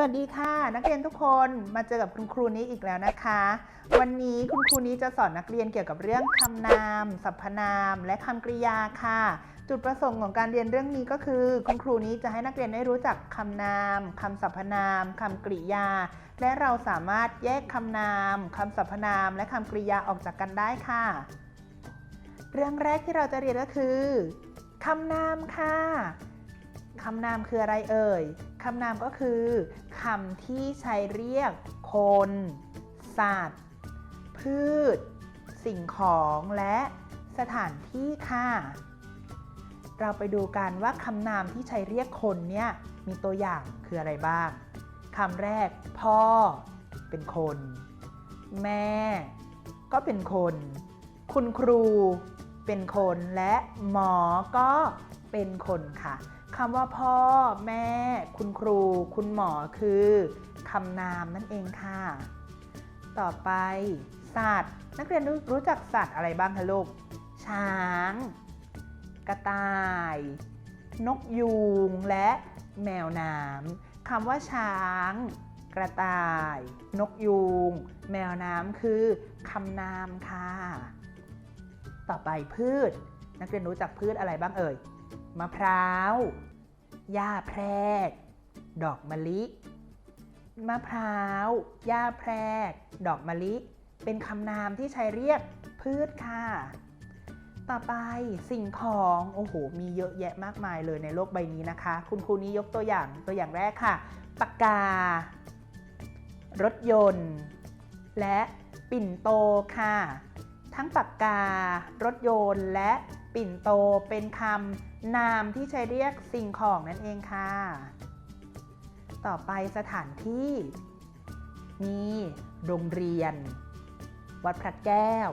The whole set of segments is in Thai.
วัสดีค่ะนักเรียนทุกคนมาเจอกับคุณครูนี้อีกแล้วนะคะ วันนี้คุณครูนี้จะสอนนักเรียนเกี่ยวกับเรื่องคำนาม สรรพนาม และคำกริยาค่ะ จุดประสงค์ของการเรียนเรื่องนี้ก็คือ คุณครูนี้จะให้นักเรียนได้รู้จักคำนามคำสรรพนามคำกริยา และเราสามารถแยกคำนามคำสรรพนาม และคำกริยาออกจากกันได้ค่ะ เรื่องแรกที่เราจะเรียนก็คือคำนามค่ะ คำนามคืออะไรเอ่ย คำนามก็คือคำที่ใช้เรียกคน สัตว์ พืช สิ่งของและสถานที่ค่ะ เราไปดูกันว่าคำนามที่ใช้เรียกคนเนี่ยมีตัวอย่างคืออะไรบ้าง คำแรก พ่อ เป็นคน แม่ ก็เป็นคน คุณครู เป็นคนและหมอก็เเป็นคนค่ะคำว่าพ่อ แม่ คุณครู คุณหมอคือคำนามนั่นเองค่ะ ต่อไปสัตว์ นักเรียนรู้จักสัตว์อะไรบ้างคะลูก ช้าง กระต่าย นกยูง และแมวน้ำคำว่าช้าง กระต่าย นกยูง แมวน้ำคือคำนามค่ะ ต่อไปพืช นักเรียนรู้จักพืชอะไรบ้างเอ่ย มะพร้าว หญ้าแพรก ดอกมะลิ มะพร้าว หญ้าแพรก ดอกมะลิ เป็นคำนามที่ใช้เรียกพืชค่ะ ต่อไปสิ่งของ โอ้โห มีเยอะแยะมากมายเลยในโลกใบนี้นะคะ คุณครูนี้ยกตัวอย่าง ตัวอย่างแรกค่ะ ปากกา รถยนต์ และปิ่นโตค่ะ ทั้งปากกา รถยนต์ และ ปิ่นโตเป็นคำนามที่ใช้เรียกสิ่งของนั่นเองค่ะ ต่อไปสถานที่ มีโรงเรียน วัดพระแก้ว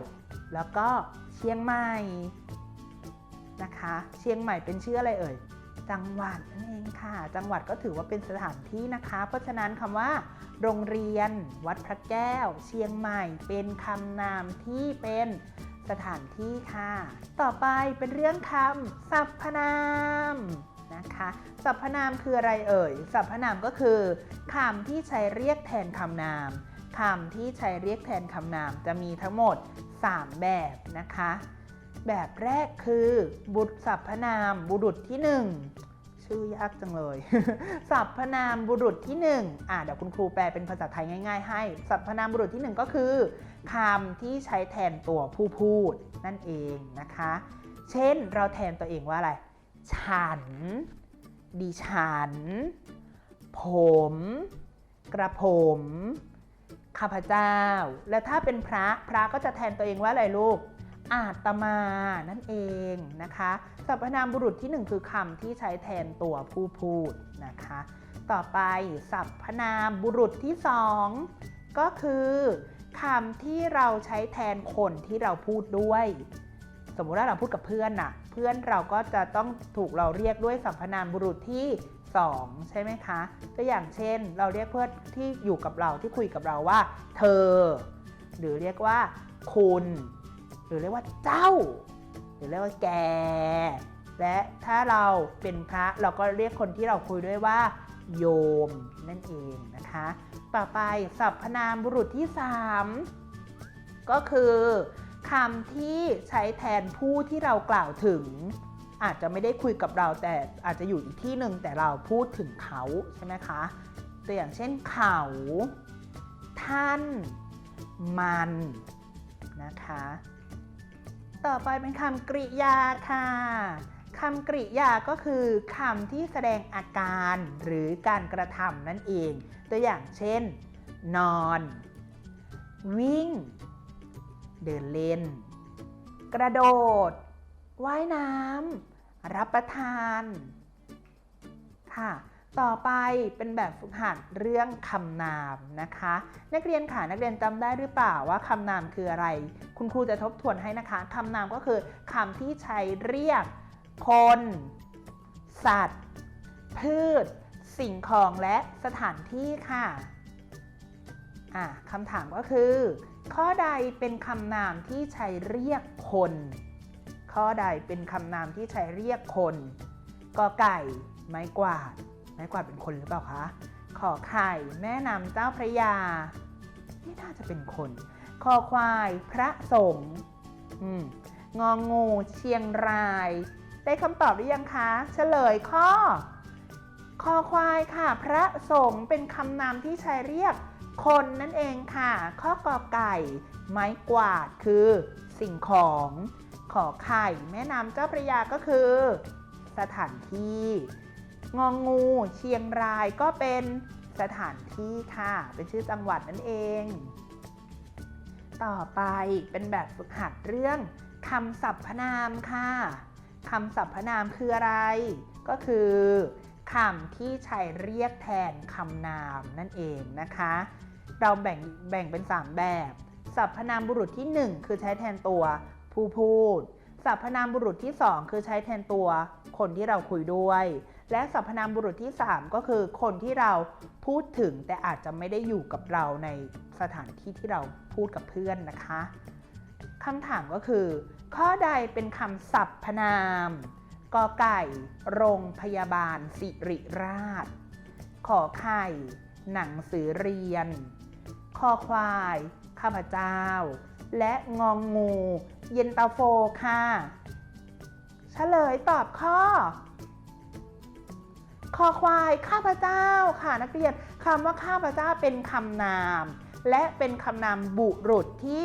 แล้วก็เชียงใหม่นะคะ เชียงใหม่เป็นชื่ออะไรเอ่ย จังหวัดนั่นเองค่ะ จังหวัดก็ถือว่าเป็นสถานที่นะคะ เพราะฉะนั้นคำว่า โรงเรียน วัดพระแก้ว เชียงใหม่เป็นคำนามที่เป็น สถานที่ค่ะ ต่อไปเป็นเรื่องคำสรรพนามนะคะสรรพนามคืออะไรเอ่ยสรรพนามก็คือคำที่ใช้เรียกแทนคำนามคำที่ใช้เรียกแทนคำนามจะมีทั้งหมด 3 แบบนะคะ แบบแรกคือ บุตรสรรพนาม บุรุษที่หนึ่ง ชื่อยากจังเลย สรรพนามบุรุษที่หนึ่งอะเดี๋ยวคุณครูแปลเป็นภาษาไทยง่าย ๆ ให้ สรรพนามบุรุษที่หนึ่งก็คือคำที่ใช้แทนตัวผู้พูดนั่นเองนะคะ เช่นเราแทนตัวเองว่าอะไร ฉัน ดิฉัน ผม กระผม ข้าพเจ้า และถ้าเป็นพระพระก็จะแทนตัวเองว่าอะไรลูก อาตมานั่นเองนะคะสรรพนามบุรุษที่หนึ่งคือคำที่ใช้แทนตัวผู้พูดนะคะ ต่อไปสรรพนามบุรุษที่สองก็คือคำที่เราใช้แทนคนที่เราพูดด้วย สมมุติว่าเราพูดกับเพื่อนน่ะ เพื่อนเราก็จะต้องถูกเราเรียกด้วยสรรพนามบุรุษที่ 2 ใช่ไหมคะตัวอย่างเช่น เราเรียกเพื่อนที่อยู่กับเราที่คุยกับเราว่า เธอ หรือเรียกว่า คุณ หรือเรียกว่าเจ้า หรือเรียกว่าแก และถ้าเราเป็นพระเราก็เรียกคนที่เราคุยด้วยว่า โยมนั่นเองนะคะ ต่อไปสรรพนามบุรุษที่ 3 ก็คือคำที่ใช้แทนผู้ที่เรากล่าวถึง อาจจะไม่ได้คุยกับเราแต่อาจจะอยู่อีกที่หนึ่งแต่เราพูดถึงเขาใช่ไหมคะตัวอย่างเช่นเขา ท่าน มันนะคะ ต่อไปเป็นคำกริยาค่ะ คำกริยาก็คือคำที่แสดงอาการหรือการกระทำนั่นเอง ตัวอย่างเช่น นอน วิ่ง เดินเล่น กระโดด ว่ายน้ำ รับประทาน ค่ะ ต่อไปเป็นแบบฝึกหัดเรื่องคำนามนะคะ นักเรียนค่ะนักเรียนจำได้หรือเปล่าว่าคำนามคืออะไร คุณครูจะทบทวนให้นะคะคำนามก็คือคำที่ใช้เรียก คน สัตว์ พืช สิ่งของและสถานที่ค่ะอะคำถามก็คือ ข้อใดเป็นคำนามที่ใช้เรียกคน ข้อใดเป็นคำนามที่ใช้เรียกคนกอไก่ ไม้กวาด ไม้กวาดเป็นคนหรือเปล่าคะ ขอไข่แม่น้ำเจ้าพระยา ไม่น่าจะเป็นคน คอควายพระสงฆ์อืมงองูเชียงราย ได้คำตอบหรือยังคะ เฉลยข้อ คอควายค่ะ พระสงฆ์เป็นคำนามที่ใช้เรียกคนนั่นเองค่ะ ข้อกอไก่ ไม้กวาดคือสิ่งของ ขอไข่ แม่น้ำเจ้าพระยาก็คือ สถานที่ งองูเชียงรายก็เป็นสถานที่ค่ะ เป็นชื่อจังหวัดนั่นเอง ต่อไปเป็นแบบฝึกหัดเรื่องคำสรรพนามค่ะคำสรรพนามคืออะไร ก็คือคำที่ใช้เรียกแทนคำนามนั่นเองนะคะ เราแบ่งแบ่งเป็น 3 แบบสรรพนามบุรุษที่ 1 คือใช้แทนตัวผู้พูดสรรพนามบุรุษที่ 2 คือใช้แทนตัวคนที่เราคุยด้วย และสรรพนามบุรุษที่ 3 ก็คือคนที่เราพูดถึงแต่อาจจะไม่ได้อยู่กับเราในสถานที่ที่เราพูดกับเพื่อนนะคะคำถามก็คือ ข้อใดเป็นคำสรรพนามกอไก่ โรงพยาบาล สิริราช ขอไข่ หนังสือเรียน คอควาย ข้าพเจ้า และงองงู เย็นตาโฟค่ะ เฉลยตอบข้อ คอควายข้าพเจ้าค่ะนักเรียนคำว่าข้าพเจ้าเป็นคำนาม และเป็นคำนามบุรุษที่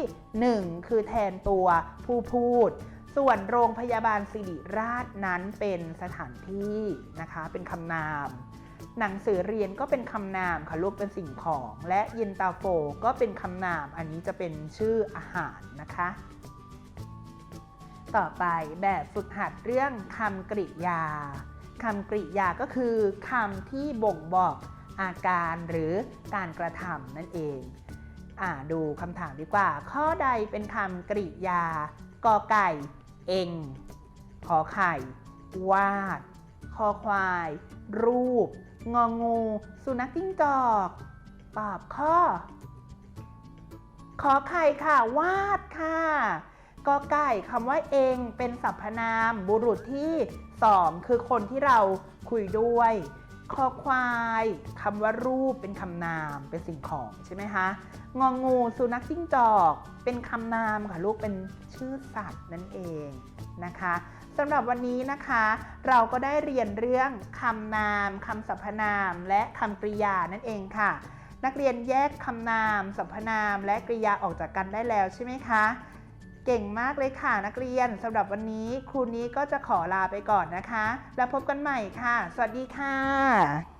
1 คือแทนตัวผู้พูด ส่วนโรงพยาบาลสิริราชนั้นเป็นสถานที่นะคะเป็นคำนาม หนังสือเรียนก็เป็นคำนามค่ะลูกเป็นสิ่งของ และเย็นตาโฟก็เป็นคำนาม อันนี้จะเป็นชื่ออาหารนะคะต่อไปแบบฝึกหัดเรื่องคำกริยา คำกริยาก็คือคำที่บ่งบอกอาการหรือการกระทำนั่นเองอ่าดูคำถามดีกว่า ข้อใดเป็นคำกริยากอไก่ เองขอไข่ วาด คอควาย รูป งองู สุนัขจิ้งจอก ตอบข้อ ขอไข่ค่ะ วาดค่ะ กอไก่คำว่าเองเป็นสรรพนามบุรุษที่2คือคนที่เราคุยด้วยคอควายคำว่ารูปเป็นคำนามเป็นสิ่งของใช่ไหมคะงองูสุนัขจิ้งจอก เป็นคำนามค่ะลูกเป็นชื่อสัตว์นั่นเองนะคะสำหรับวันนี้นะคะ เราก็ได้เรียนเรื่องคำนามคำสรรพนาม และคำกริยานั่นเองค่ะ นักเรียนแยกคำนามสรรพนาม และกริยาออกจากกันได้แล้วใช่ไหมคะ เก่งมากเลยค่ะนักเรียนสำหรับวันนี้ครูนี้ก็จะขอลาไปก่อนนะคะ แล้วพบกันใหม่ค่ะ สวัสดีค่ะ